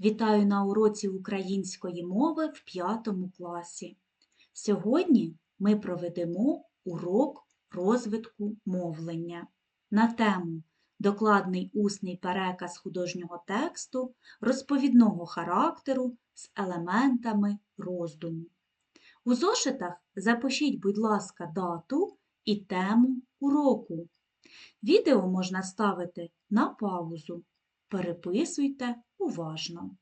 Вітаю на уроці української мови в п'ятому класі. Сьогодні ми проведемо урок розвитку мовлення на тему Докладний усний переказ художнього тексту розповідного характеру з елементами роздуму. У зошитах запишіть, будь ласка, дату і тему уроку. Відео можна ставити на паузу. Переписуйте уважно.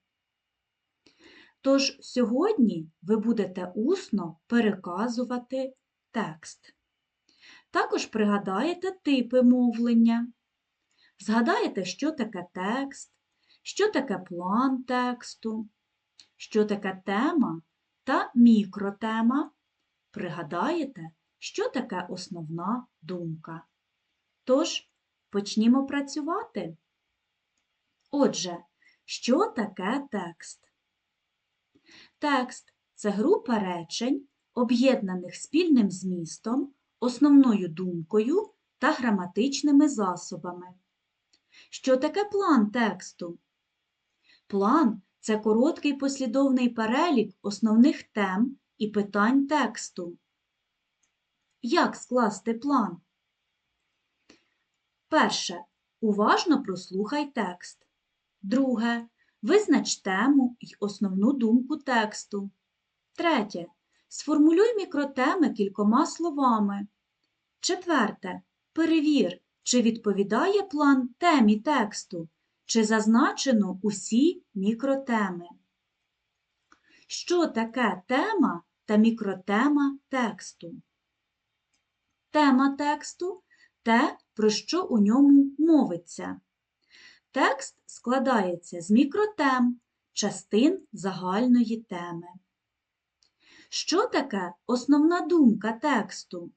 Тож сьогодні ви будете усно переказувати текст. Також пригадаєте типи мовлення. Згадаєте, що таке текст, що таке план тексту, що таке тема та мікротема. Пригадаєте, що таке основна думка. Тож, почнімо працювати. Отже, що таке текст? Текст це група речень, об'єднаних спільним змістом, основною думкою та граматичними засобами. Що таке план тексту? План це короткий послідовний перелік основних тем і питань тексту. Як скласти план? Перше. Уважно прослухай текст. Друге. Визнач тему й основну думку тексту. Третє. Сформулюй мікротеми кількома словами. Четверте. Перевір, чи відповідає план темі тексту, чи зазначено усі мікротеми. Що таке тема та мікротема тексту? Тема тексту те, про що у ньому мовиться. Текст складається з мікротем, частин загальної теми. Що таке основна думка тексту?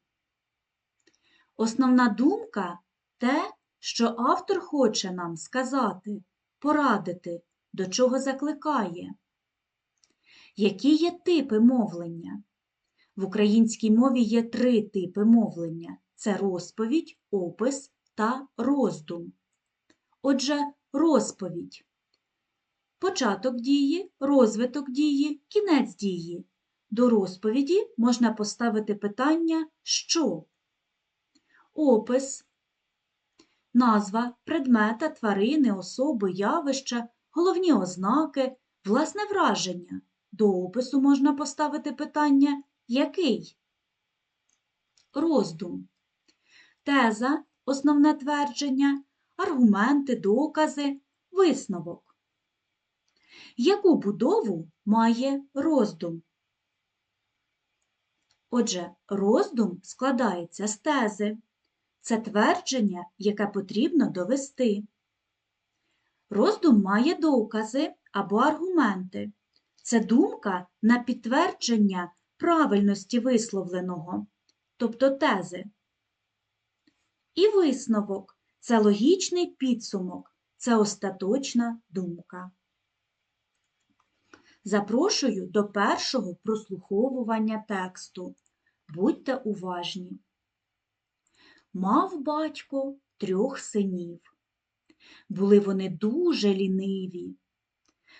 Основна думка те, що автор хоче нам сказати, порадити, до чого закликає. Які є типи мовлення? В українській мові є три типи мовлення це розповідь, опис та роздум. Отже, розповідь. Початок дії, розвиток дії, кінець дії. До розповіді можна поставити питання що? Опис, назва предмета, тварини, особи, явища, головні ознаки, власне враження. До опису можна поставити питання який? Роздум. Теза, основне твердження, аргументи, докази, висновок. Яку будову має роздум? Отже, роздум складається з тези. Це твердження, яке потрібно довести. Роздум має докази або аргументи. Це думка на підтвердження правильності висловленого, тобто тези. І висновок це логічний підсумок, це остаточна думка. Запрошую до першого прослуховування тексту. Будьте уважні. Мав батько трьох синів. Були вони дуже ліниві.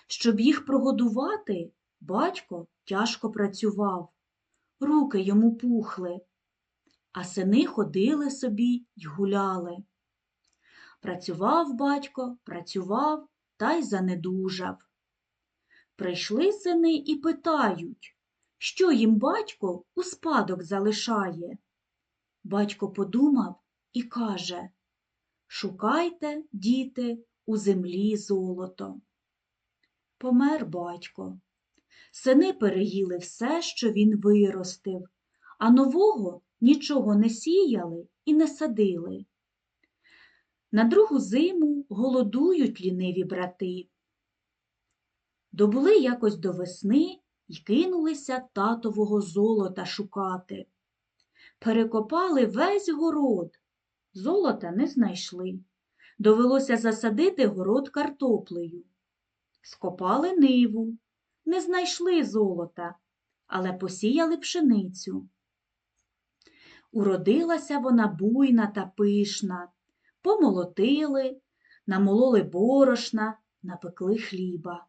Щоб їх прогодувати, батько тяжко працював, руки йому пухли, а сини ходили собі й гуляли. Працював батько, працював та й занедужав. Прийшли сини і питають, що їм батько у спадок залишає. Батько подумав і каже Шукайте, діти, у землі золото. Помер батько. Сини переїли все, що він виростив, а нового нічого не сіяли і не садили. На другу зиму голодують ліниві брати. Добули якось до весни й кинулися татового золота шукати. Перекопали весь город, золота не знайшли. Довелося засадити город картоплею. Скопали ниву, не знайшли золота, але посіяли пшеницю. Уродилася вона буйна та пишна, помолотили, намололи борошна, напекли хліба.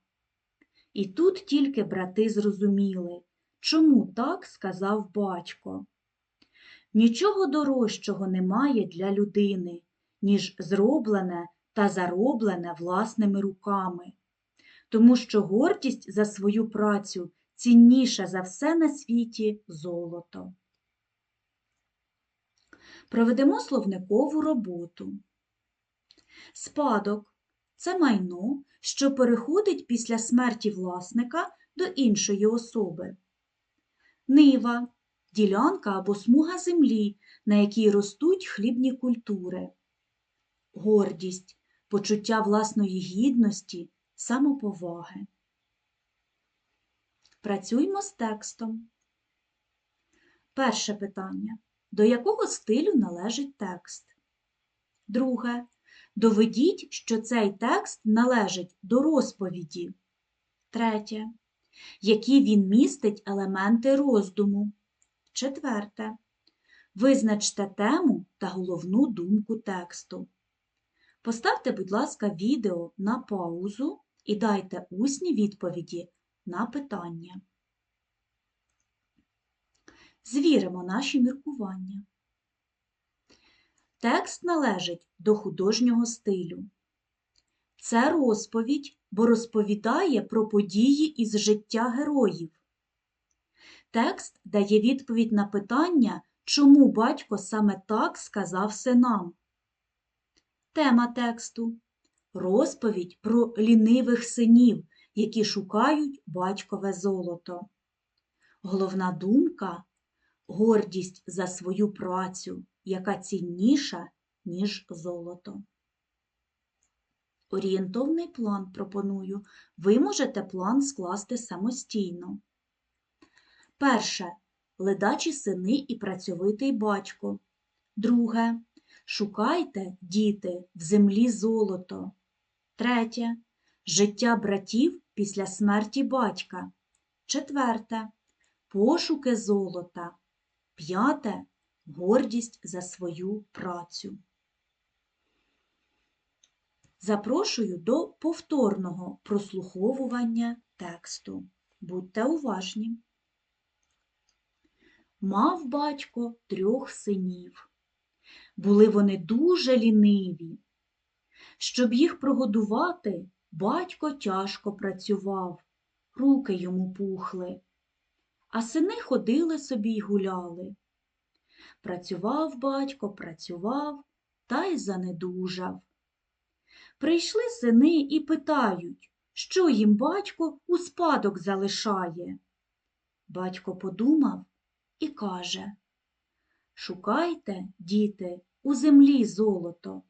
І тут тільки брати зрозуміли, чому так сказав батько. Нічого дорожчого немає для людини, ніж зроблене та зароблене власними руками, тому що гордість за свою працю цінніша за все на світі золото. Проведемо словникову роботу. Спадок це майно, що переходить після смерті власника до іншої особи. Нива ділянка або смуга землі, на якій ростуть хлібні культури. Гордість почуття власної гідності, самоповаги. Працюймо з текстом. Перше питання. До якого стилю належить текст? Друге. Доведіть, що цей текст належить до розповіді. Третє. Які він містить елементи роздуму. Четверте. Визначте тему та головну думку тексту. Поставте, будь ласка, відео на паузу і дайте усні відповіді на питання. Звіримо наші міркування. Текст належить до художнього стилю. Це розповідь, бо розповідає про події із життя героїв. Текст дає відповідь на питання, чому батько саме так сказав синам. Тема тексту розповідь про лінивих синів, які шукають батькове золото. Головна думка гордість за свою працю, яка цінніша, ніж золото. Орієнтовний план пропоную. Ви можете план скласти самостійно. Перше. Ледачі сини і працьовитий батько. Друге. Шукайте, діти, в землі золото. Третє. Життя братів після смерті батька. Четверте. Пошуки золота. П'яте гордість за свою працю. Запрошую до повторного прослуховування тексту. Будьте уважні. Мав батько трьох синів. Були вони дуже ліниві. Щоб їх прогодувати, батько тяжко працював, руки йому пухли, а сини ходили собі й гуляли. Працював батько, працював та й занедужав. Прийшли сини і питають, що їм батько у спадок залишає. Батько подумав і каже Шукайте, діти, у землі золото.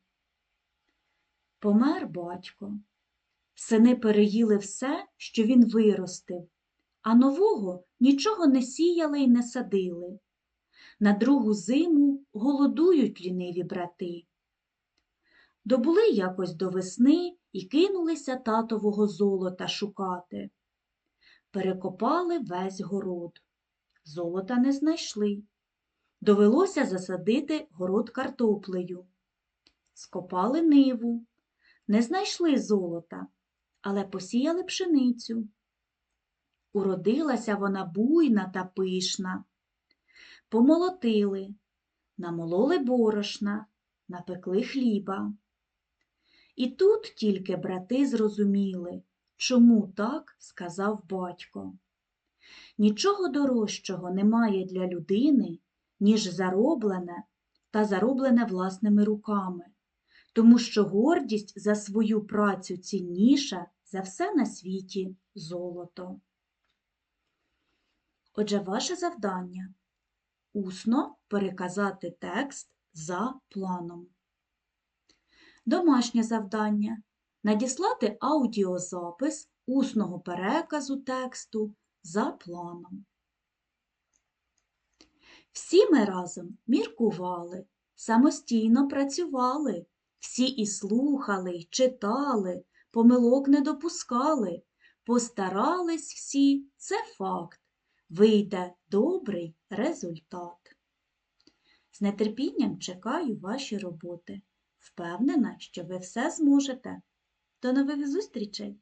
Помер батько. Сини переїли все, що він виростив, а нового нічого не сіяли й не садили. На другу зиму голодують ліниві брати. Добули якось до весни і кинулися татового золота шукати. Перекопали весь город. Золота не знайшли. Довелося засадити город картоплею. Скопали ниву. Не знайшли золота, але посіяли пшеницю. Уродилася вона буйна та пишна. Помолотили, намололи борошна, напекли хліба. І тут тільки брати зрозуміли, чому так сказав батько. Нічого дорожчого немає для людини, ніж зароблене та зароблене власними руками, тому що гордість за свою працю цінніша за все на світі золото. Отже, ваше завдання усно переказати текст за планом. Домашнє завдання надіслати аудіозапис усного переказу тексту за планом. Всі ми разом міркували, самостійно працювали, всі і слухали, й читали, помилок не допускали, постарались всі, це факт, вийде добрий результат. З нетерпінням чекаю ваші роботи. Впевнена, що ви все зможете. До нових зустрічей!